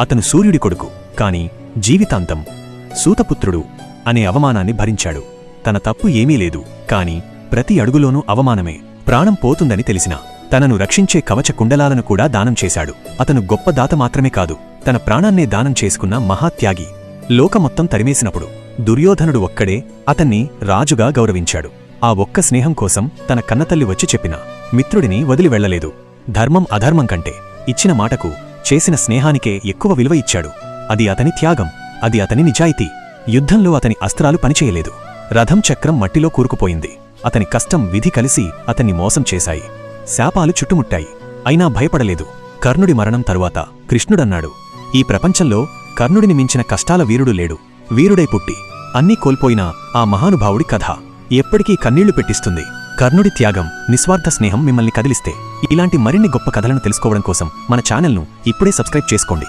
అతను సూర్యుడి కొడుకు కాని జీవితాంతం సూతపుత్రుడు అనే అవమానాన్ని భరించాడు. తన తప్పు ఏమీ లేదు కాని ప్రతి అడుగులోనూ అవమానమే ప్రాణం పోతుందని తెలిసినా తనను రక్షించే కవచ కుండలాలను కూడా దానం చేశాడు. అతను గొప్ప దాత మాత్రమే కాదు తన ప్రాణాన్నే దానం చేసుకున్న మహాత్యాగి. లోకమొత్తం తరిమేసినప్పుడు దుర్యోధనుడు ఒక్కడే అతన్ని రాజుగా గౌరవించాడు. ఆ ఒక్క స్నేహం కోసం తన కన్నతల్లి వచ్చి చెప్పిన మిత్రుడిని వదిలి వెళ్ళలేదు ధర్మం అధర్మం కంటే ఇచ్చిన మాటకు చేసిన స్నేహానికే ఎక్కువ విలువ ఇచ్చాడు. అది అతని త్యాగం అది అతని నిజాయితీ. యుద్ధంలో అతని అస్త్రాలు పనిచేయలేదు. రథం చక్రం మట్టిలో కూరుకుపోయింది. అతని కష్టం విధి కలిసి అతన్ని మోసం చేశాయి. శాపాలు చుట్టుముట్టాయి. అయినా భయపడలేదు. కర్ణుడి మరణం తరువాత కృష్ణుడన్నాడు. ఈ ప్రపంచంలో కర్ణుడిని మించిన కష్టాల వీరుడు లేడు. వీరుడై పుట్టి అన్నీ కోల్పోయిన ఆ మహానుభావుడి కథ ఎప్పటికీ కన్నీళ్ళు పెట్టిస్తుంది. కర్ణుడి త్యాగం నిస్వార్థ స్నేహం మిమ్మల్ని కదిలిస్తే. ఇలాంటి మరిన్ని గొప్ప కథలను తెలుసుకోవడం కోసం మన ఛానల్ను ఇప్పుడే సబ్స్క్రైబ్ చేసుకోండి.